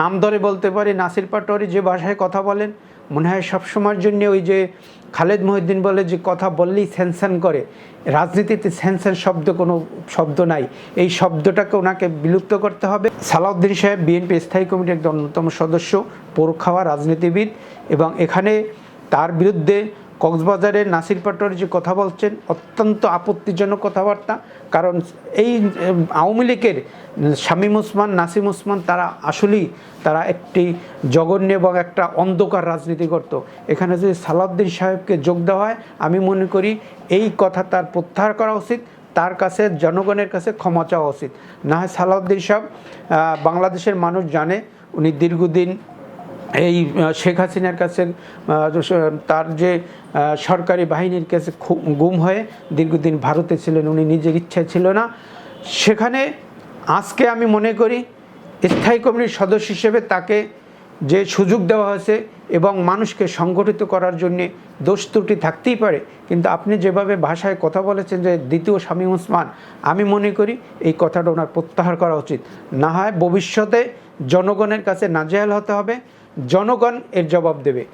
নাম ধরে বলতে পারি, নাসির পাটোয়ারি যে ভাষায় কথা বলেন, মনে হয় সবসময়ের জন্য ওই যে খালেদ মহিউদ্দিন বলে যে কথা বললেই স্যানস্যান করে। রাজনীতিতে স্যানস্যান শব্দ কোনো শব্দ নাই। এই শব্দটাকে ওনাকে বিলুপ্ত করতে হবে। সালাউদ্দিন সাহেব, বিএনপি স্থায়ী কমিটির একজন অন্যতম সদস্য পোরখাওয়া রাজনীতিবিদ এবং এখানে তার বিরুদ্ধে কক্সবাজারের নাসির পাটোয়ারি যে কথা বলছেন, অত্যন্ত আপত্তিজনক কথাবার্তা। কারণ এই আওয়ামী লীগের শামীম ওসমান, নাসিম ওসমান, তারা আসলেই তারা একটি জঘন্য এবং একটা অন্ধকার রাজনীতি করত। এখানে যদি সালাউদ্দিন সাহেবকে যোগ দেওয়া হয়, আমি মনে করি এই কথা তার প্রত্যাহার করা উচিত, তার কাছে, জনগণের কাছে ক্ষমা চাওয়া উচিত। না হয় সালাউদ্দিন সাহেব বাংলাদেশের মানুষ জানে, উনি দীর্ঘদিন এই শেখ হাসিনার কাছে তার যে সরকারি বাহিনীর কাছে গুম হয়ে দীর্ঘদিন ভারতে ছিলেন, উনি নিজের ইচ্ছায় ছিল না। সেখানে আজকে আমি মনে করি, স্থায়ী কমিটির সদস্য হিসেবে তাকে যে সুযোগ দেওয়া হয়েছে এবং মানুষকে সংগঠিত করার জন্যে দোষ ত্রুটি থাকতেই পারে, কিন্তু আপনি যেভাবে ভাষায় কথা বলেছেন যে দ্বিতীয় স্বামী ওসমান, আমি মনে করি এই কথাটা ওনার প্রত্যাহার করা উচিত। না হয় ভবিষ্যতে জনগণের কাছে নাজেহাল হতে হবে জনগণ এর জবাব দেবে।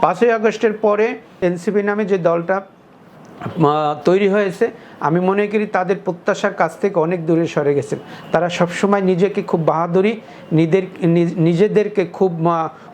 পাঁচই আগস্টের পরে এনসিপি নামে যে দলটা তৈরি হয়েছে, আমি মনে করি তাদের প্রত্যাশার কাছ থেকে অনেক দূরে সরে গেছেন তারা সবসময় নিজেকে খুব বাহাদুরি নিজেদের নিজ- নিজেদেরকে খুব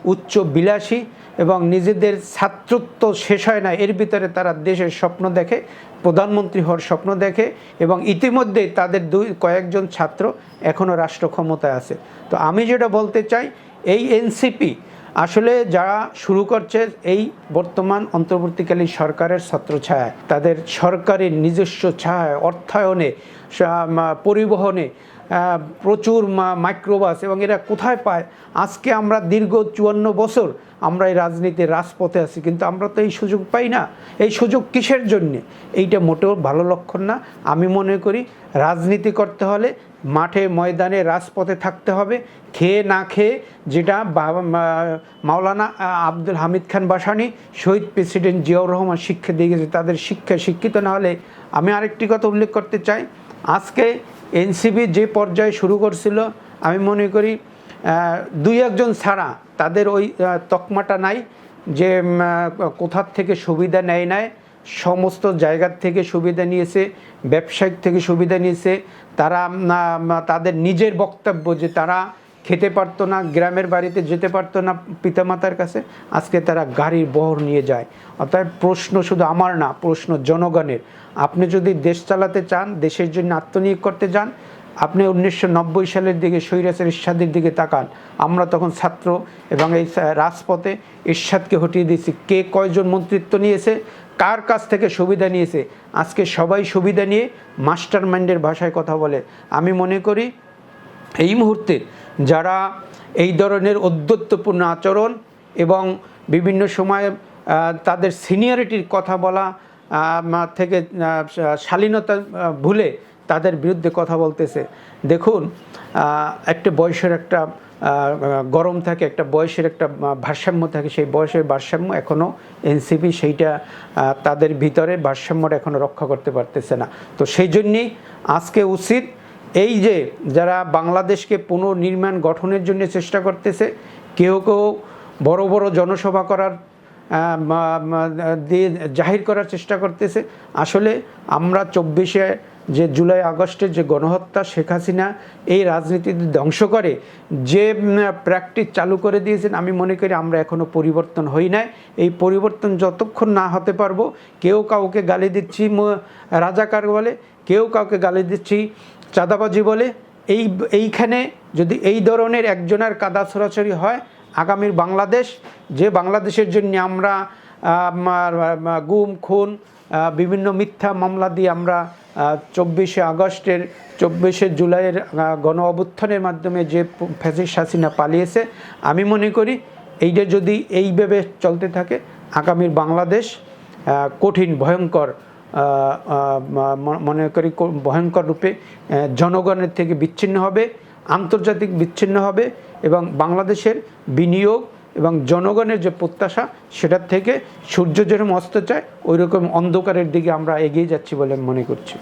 উচ্চ বিলাসী এবং নিজেদের ছাত্রত্ব শেষ হয় না, এর ভিতরে তারা দেশের স্বপ্ন দেখে, প্রধানমন্ত্রী হওয়ার স্বপ্ন দেখে এবং ইতিমধ্যেই তাদের দুই, কয়েকজন ছাত্র এখনও রাষ্ট্র ক্ষমতায় আছে। তো আমি যেটা বলতে চাই, এই এনসিপি আসলে যারা শুরু করছে এই বর্তমান অন্তর্বর্তীকালীন সরকারের ছত্রছায়ায় তাদের সরকারের নিজস্ব ছায় অর্থায়নে পরিবহনে প্রচুর মাইক্রোবাস এবং এরা কোথায় পায়? আজকে আমরা দীর্ঘ চুয়ান্ন বছর আমরা এই রাজনীতির রাজপথে আছি, কিন্তু আমরা তো এই সুযোগ পাই না। এই সুযোগ কিসের জন্যে? এইটা মোটেও ভালো লক্ষণ না। আমি মনে করি রাজনীতি করতে হলে মাঠে, ময়দানে, রাজপথে থাকতে হবে। খেয়ে না খেয়ে যেটা মাওলানা আব্দুল হামিদ খান বাসানি, শহীদ প্রেসিডেন্ট জিয়াউর রহমান শিক্ষা দিয়ে গেছে, তাদের শিক্ষায় শিক্ষিত না হলে আমি আরেকটি কথা উল্লেখ করতে চাই। আজকে এনসিবি যে পর্যায়ে শুরু করছিল, আমি মনে করি দুই একজন ছাড়া তাদের ওই তকমাটা নাই যে কোথার থেকে সুবিধা নেয় নেয় সমস্ত জায়গার থেকে সুবিধা নিয়েছে, ব্যবসায়িক থেকে সুবিধা নিয়েছে, তারা তাদের নিজের বক্তব্য যে তারা খেতে পারতো না, গ্রামের বাড়িতে যেতে পারতো না পিতামাতার কাছে। আজকে তারা গাড়ির বহর নিয়ে যায়। অর্থাৎ প্রশ্ন শুধু আমার না, প্রশ্ন জনগণের। আপনি যদি দেশ চালাতে চান, দেশের জন্য আত্মনিয়োগ করতে যান, আপনি উনিশশো নব্বই সালের দিকে সৈরাসের ইরশাদের দিকে তাকান। আমরা তখন ছাত্র এবং এই রাজপথে ইরশাদকে হটিয়ে দিয়েছি। কে কয়জন মন্ত্রিত্ব নিয়েছে, কার কাছ থেকে সুবিধা নিয়েছে, আজকে সবাই সুবিধা নিয়ে মাস্টার মাইন্ডের ভাষায় কথা বলে। আমি মনে করি, এই মুহূর্তে যারা এই ধরনের ঔদ্ধত্যপূর্ণ আচরণ এবং বিভিন্ন সময়ে তাদের সিনিয়রিটির কথা বলা থেকে শালীনতা ভুলে তাদের বিরুদ্ধে কথা বলতেছে। দেখুন একটা বয়সের একটা গরম থাকে, একটা বয়সের একটা ভারসাম্য থাকে, সেই বয়সের ভারসাম্য এখনও এনসিপি সেইটা তাদের ভিতরে ভারসাম্যটা এখনও রক্ষা করতে পারতেছে না। তো সেই জন্যেই আজকে উচিত এই যে যারা বাংলাদেশকে পুনর্নির্মাণ গঠনের জন্য চেষ্টা করতেছে, কেউ কেউ বড় বড় জনসভা করার দিয়ে জাহির করার চেষ্টা করতেছে। আসলে আমরা চব্বিশে যে জুলাই, আগস্টে যে গণহত্যা শেখ হাসিনা এই রাজনীতি ধ্বংস করে, যে প্র্যাকটিস চালু করে দিয়েছেন, আমি মনে করি আমরা এখনও পরিবর্তন হই নাই। এই পরিবর্তন যতক্ষণ না হতে পারব, কেউ কাউকে গালি দিচ্ছি রাজাকার বলে, কেউ কাউকে গালি দিচ্ছি চাঁদাবাজি বলে, এই, এইখানে যদি এই ধরনের একজনের কাদা ছড়াছড়ি হয়, আগামীর বাংলাদেশ, যে বাংলাদেশের জন্য আমরা গুম, খুন বিভিন্ন মিথ্যা মামলা দিয়ে আমরা চব্বিশে আগস্টের, চব্বিশে জুলাইয়ের গণ অভ্যুত্থানের মাধ্যমে যে ফ্যাসিস হাসিনা পালিয়েছে, আমি মনে করি এইটা যদি এইভাবে চলতে থাকে, আগামীর বাংলাদেশ কঠিন, ভয়ঙ্কর মনে করি ভয়ঙ্কর রূপে জনগণের থেকে বিচ্ছিন্ন হবে, আন্তর্জাতিক বিচ্ছিন্ন হবে এবং বাংলাদেশের বিনিয়োগ এবং জনগণের যে প্রত্যাশা, সেটার থেকে সূর্য যেরকম অস্ত চায় ওই রকম অন্ধকারের দিকে আমরা এগিয়ে যাচ্ছি বলে মনে করছি।